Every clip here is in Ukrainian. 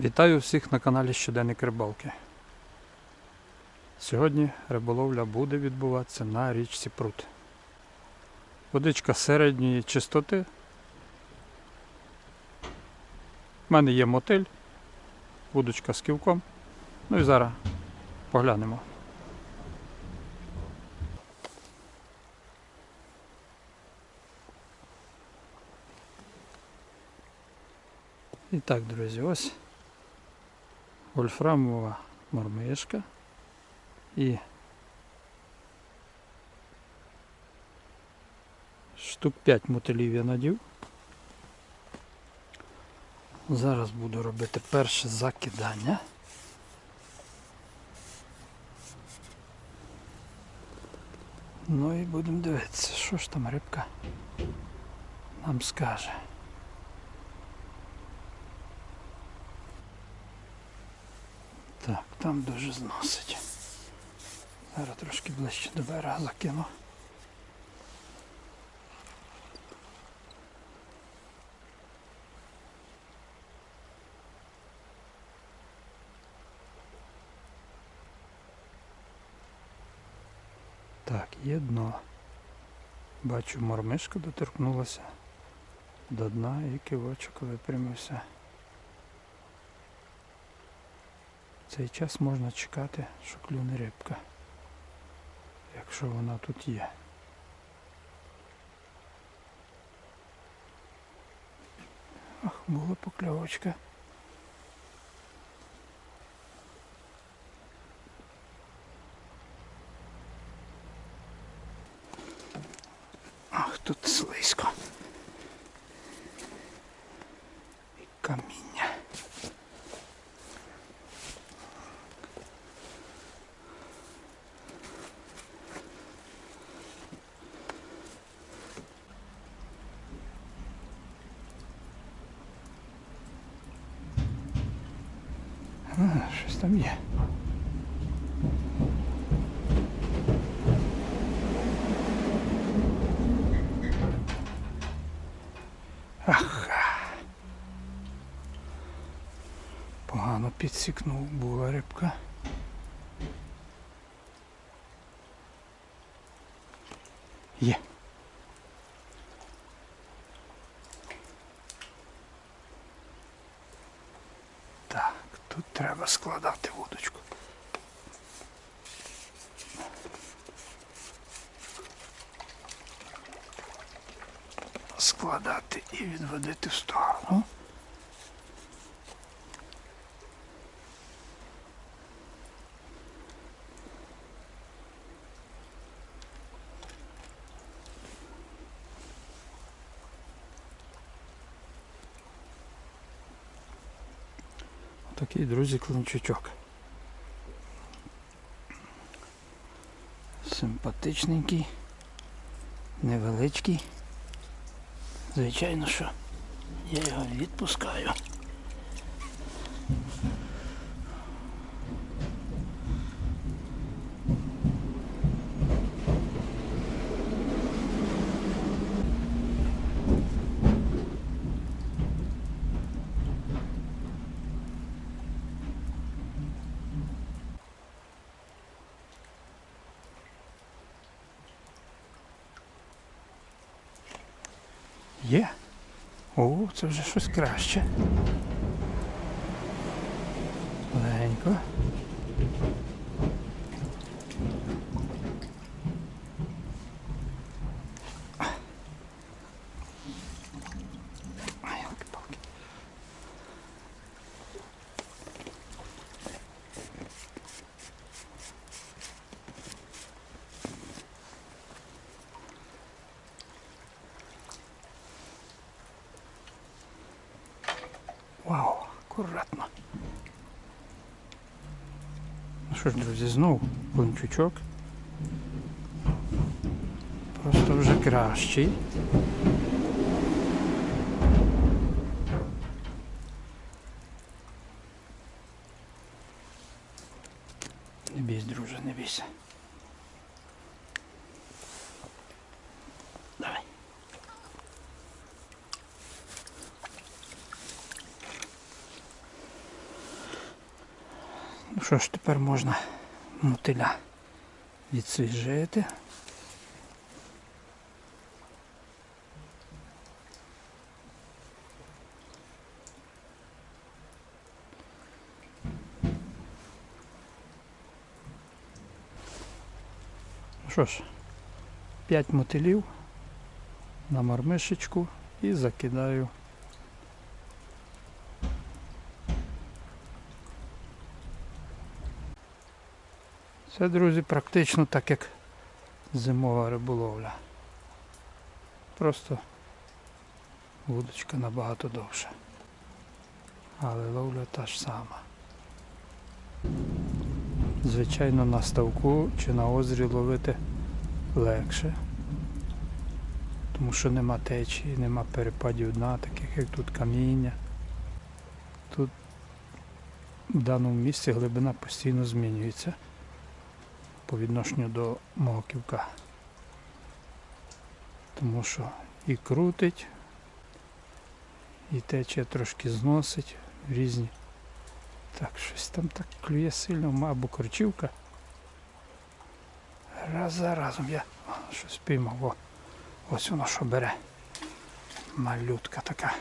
Вітаю всіх на каналі Щоденник Рибалки. Сьогодні риболовля буде відбуватися на річці Прут. Водичка середньої чистоти. У мене є мотиль, вудочка з ківком. Ну і зараз поглянемо. І так, друзі, ось вольфрамова мормишка і штук 5 мотилів я надів. Зараз буду робити перше закидання. Ну і будемо дивитися, що ж там рибка нам скаже. Так, там дуже зносить. Зараз трошки ближче до берега закину. Так, є дно. Бачу, мормишка доторкнулася до дна і кивочок випрямився. Цей час можна чекати, що клюне рибка, якщо вона тут є. Ах, була покльовочка. Ах, тут слизько. І каміння. А, щось там є. Ах. Погано підсікнув була рибка. Є. Так, тут треба складати вудочку. Складати і відводити в сторону. Такий, друзі, клинчучок. Симпатичненький, невеличкий. Звичайно, що я його відпускаю. Є. О, це вже щось акуратно. Ну що ж, друзі, знову планчучок. Просто вже кращий. Не бійся, друже, не бійся. Давай. Ну що ж, тепер можна мотиля відсвіжити. Ну що ж, 5 мотилів на мармишечку і закидаю. Це, друзі, практично так як зимова риболовля. Просто вудочка набагато довша. Але ловля та ж сама. Звичайно, на ставку чи на озері ловити легше. Тому що нема течії, нема перепадів дна, таких як тут каміння. Тут в даному місці глибина постійно змінюється по відношенню до мого ківка. Тому що і крутить, і течія трошки зносить різні. Так, щось там так клює сильно, або корчівка. Раз за разом я щось піймав. Ось воно що бере. Малютка така.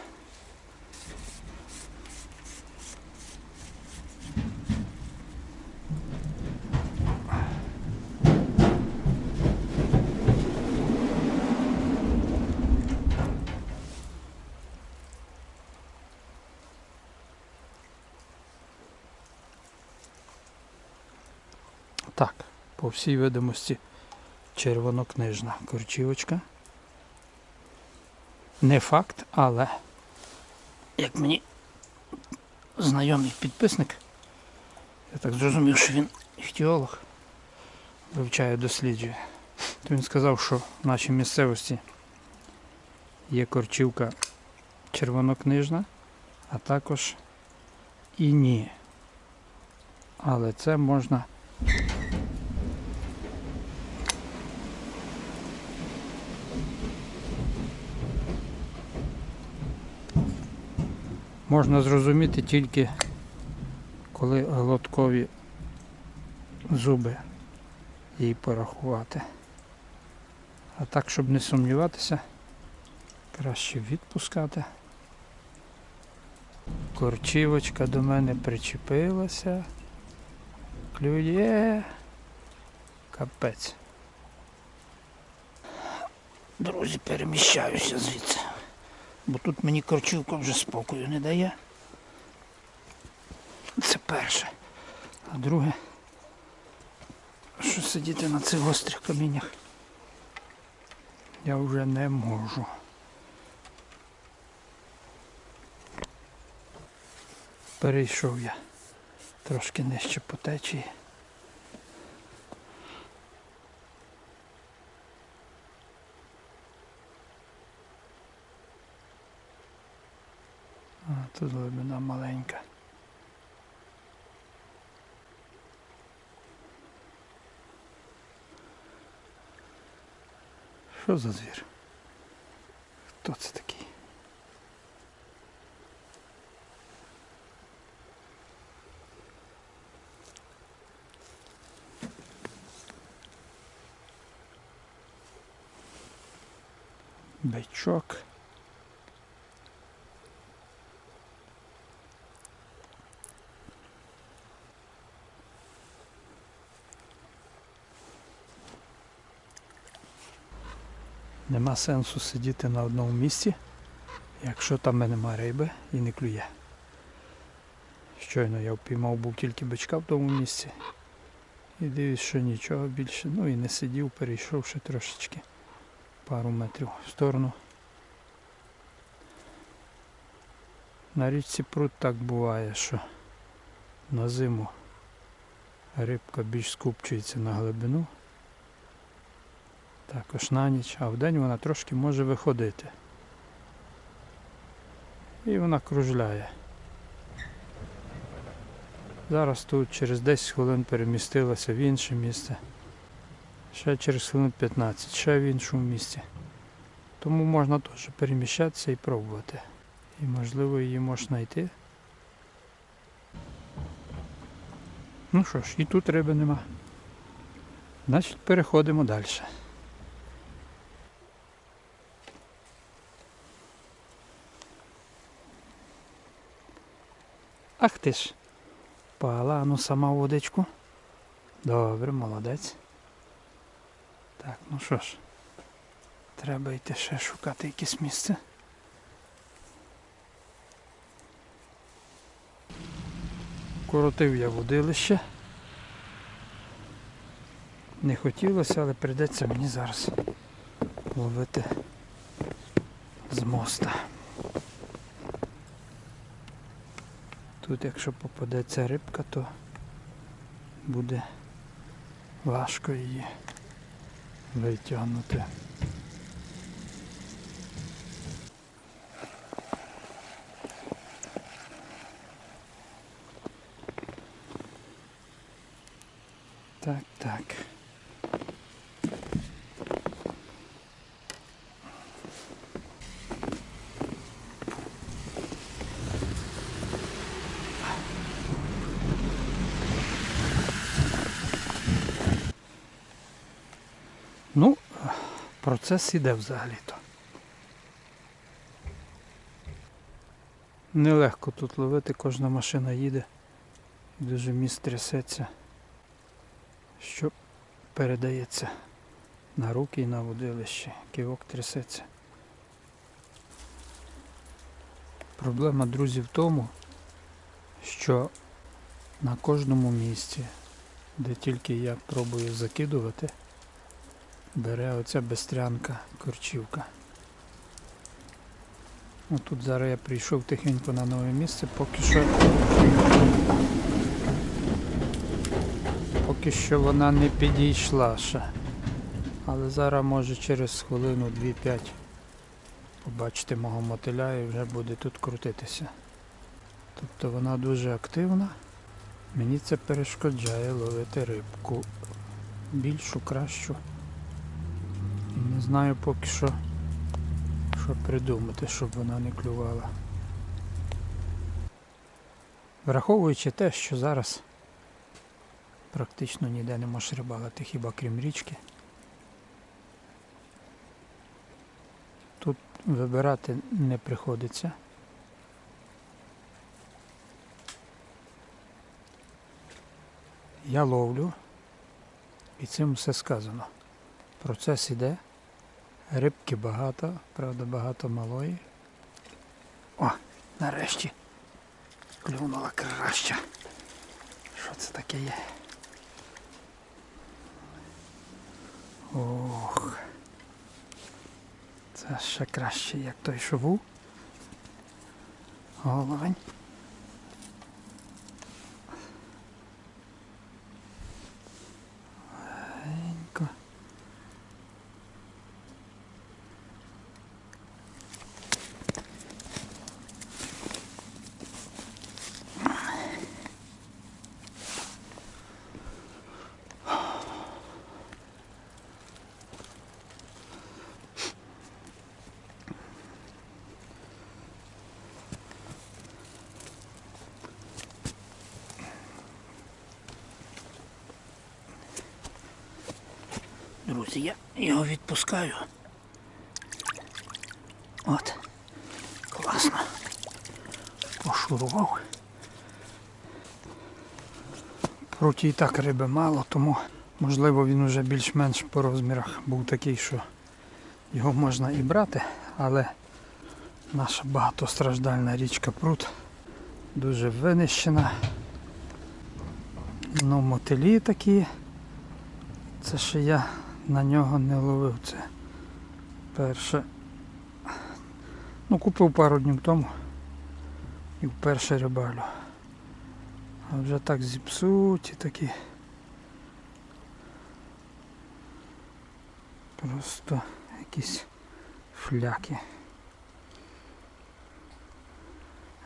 Так, всій видимості червонокнижна корчівочка. Не факт, але як мені знайомий підписник, я так зрозумів, що він іхтіолог вивчає, досліджує. То він сказав, що в нашій місцевості є корчівка червонокнижна, а також і ні. Але це можна можна зрозуміти тільки коли глоткові зуби їй порахувати. А так, щоб не сумніватися, краще відпускати. Корчівочка до мене причепилася. Клює. Капець. Друзі, переміщаюся звідси. Бо тут мені корчівка вже спокою не дає. Це перше. А друге, що сидіти на цих гострих каміннях я вже не можу. Перейшов я трошки нижче по течії. Тут глибина маленька. Що за звір? Хто це такий? Бичок. Нема сенсу сидіти на одному місці, якщо там нема риби і не клює. Щойно я впіймав був тільки бичка в тому місці. І дивлюсь, що нічого більше. Ну і не сидів, перейшов ще трошечки пару метрів в сторону. На річці пруд так буває, що на зиму рибка більш скупчується на глибину. Також на ніч, а вдень вона трошки може виходити. І вона кружляє. Зараз тут через 10 хвилин перемістилася в інше місце. Ще через хвилин 15, ще в іншому місці. Тому можна теж переміщатися і пробувати. І можливо її можна знайти. Ну що ж, і тут риби нема. Значить, переходимо далі. Ах ти ж. Пала, ну сама водичку. Добре, молодець. Так, ну що ж. Треба йти ще шукати якесь місце. Коротив я водилище. Не хотілося, але прийдеться мені зараз ловити з моста. Тут якщо попадеться рибка, то буде важко її витягнути. Так, так. Ну, процес іде взагалі-то. Нелегко тут ловити, кожна машина їде. Дуже міст трясеться що передається на руки і на водилище. Кивок трясеться. Проблема, друзі, в тому, що на кожному місці, де тільки я пробую закидувати, бере оця бестрянка корчівка. Ну, тут зараз я прийшов тихенько на нове місце, поки що поки що вона не підійшла ще. Але зараз може через хвилину 2-5 побачите мого мотиля і вже буде тут крутитися. Тобто вона дуже активна. Мені це перешкоджає ловити рибку. Більшу, кращу. І не знаю поки що, що придумати, щоб вона не клювала. Враховуючи те, що зараз Практично ніде не можеш рибалити, хіба крім річки. Тут вибирати не приходиться. Я ловлю і цим все сказано. Процес іде, рибки багато, правда багато малої. О, нарешті клюнула краща. Що це таке є? Ох. Це ще краще, як той був. Головень. Друзі, я його відпускаю. От. Класно. Пошурував. Проті і так риби мало, тому можливо він уже більш-менш по розмірах був такий, що його можна і брати, але наша багатостраждальна річка Прут дуже винищена. Ну, мотилі такі. Це ще я на нього не ловив це перше. Ну, купив пару днів тому і вперше рибалю. А вже так зіпсуті такі. Просто якісь фляки.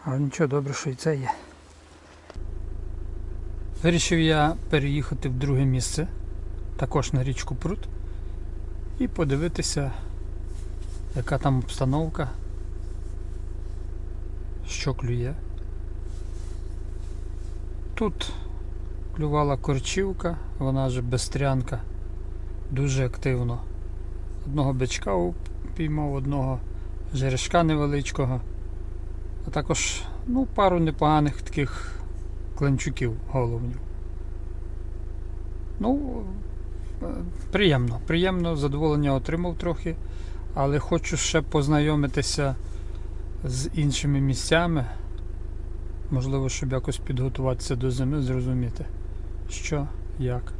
Але нічого добре, що і це є. Вирішив я переїхати в друге місце також на річку Прут і подивитися, яка там обстановка, що клює. Тут Клювала корчівка, вона же безстрянка, дуже активно. Одного бичка піймав, одного жерешка невеличкого, а також ну, пару непоганих таких кленчуків головнів. Ну, приємно, приємно, задоволення отримав трохи, але хочу ще познайомитися з іншими місцями. Можливо, щоб якось підготуватися до зими, зрозуміти, що, як.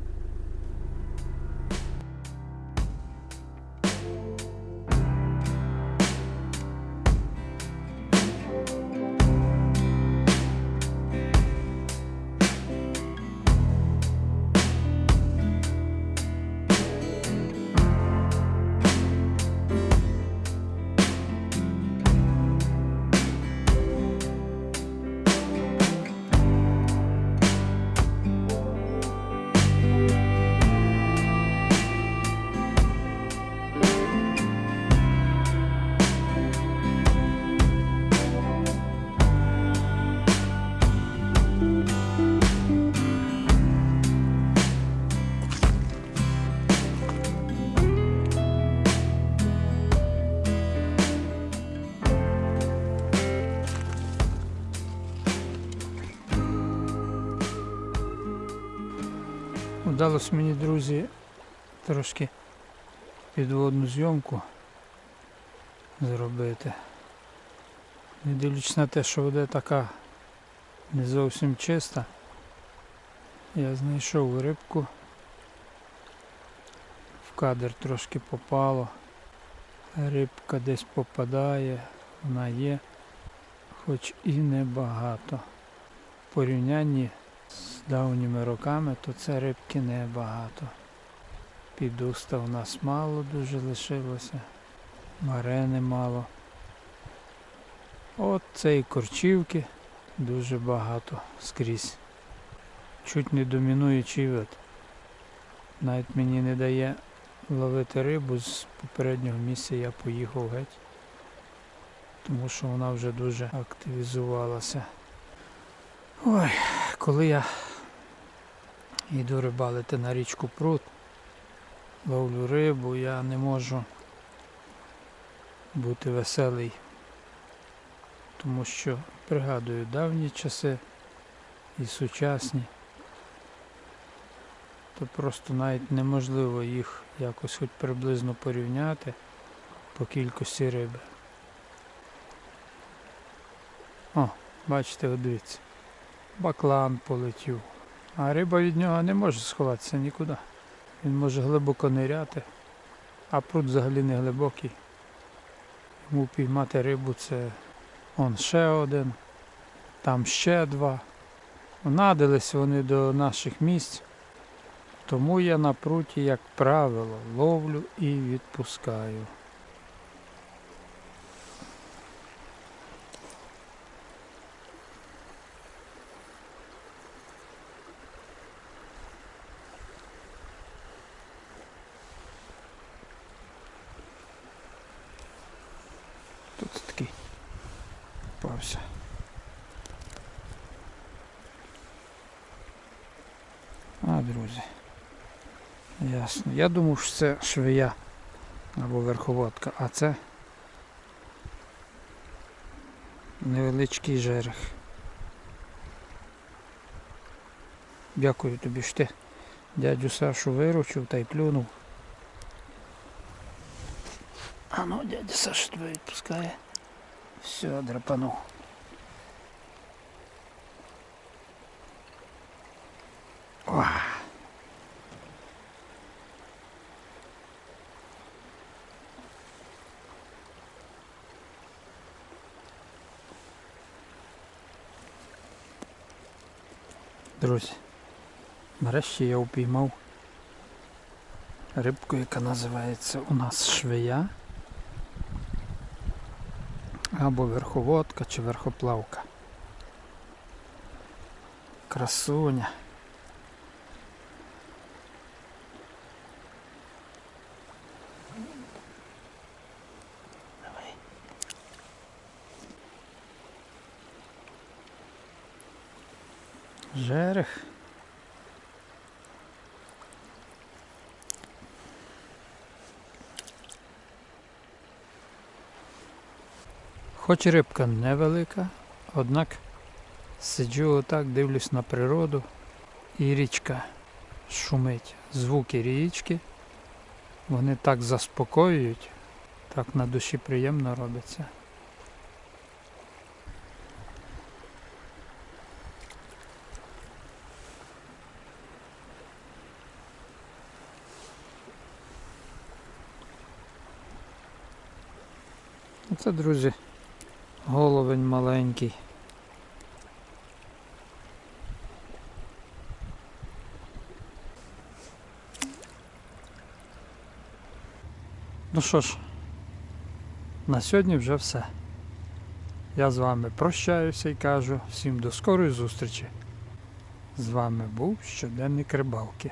Вдалося мені, друзі, трошки підводну зйомку зробити. Не дивлячись на те, що вода така не зовсім чиста, я знайшов рибку. В кадр трошки попало. Рибка десь попадає, вона є, хоч і небагато. В порівнянні з давніми роками, то це рибки небагато. Підуста в нас мало дуже лишилося, марени мало. От цієї корчівки дуже багато скрізь. Чуть не домінуючий вид. Навіть мені не дає ловити рибу з попереднього місця я поїхав геть, тому що вона вже дуже активізувалася. Ой, коли я йду рибалити на річку пруд, ловлю рибу, я не можу бути веселий, тому що пригадую давні часи і сучасні, то просто навіть неможливо їх якось хоч приблизно порівняти по кількості риби. О, бачите, дивіться баклан полетів. А риба від нього не може сховатися нікуди. Він може глибоко ниряти, а пруд взагалі не глибокий. Йому піймати рибу це он ще один, там ще два. Надились вони до наших місць, тому я на пруті, як правило, ловлю і відпускаю. Тут такий попався. А, друзі. Ясно. Я думав, що це швея або верховодка, а це невеличкий жерех. Дякую тобі що ти дядю Сашу виручив та й плюнув. А ну, дядя Саша тебе відпускає. Все, драпанув. Друзі, нарешті я упіймав рибку, яка називається у нас швея або верховодка чи верхоплавка. Красуня. Давай. Жерех. Хоч рибка невелика, однак сиджу отак, дивлюсь на природу і річка шумить. Звуки річки. Вони так заспокоюють, так на душі приємно робиться. Це, друзі, головень маленький. Ну що ж, на сьогодні вже все. Я з вами прощаюся і кажу всім до скорої зустрічі. З вами був щоденник рибалки.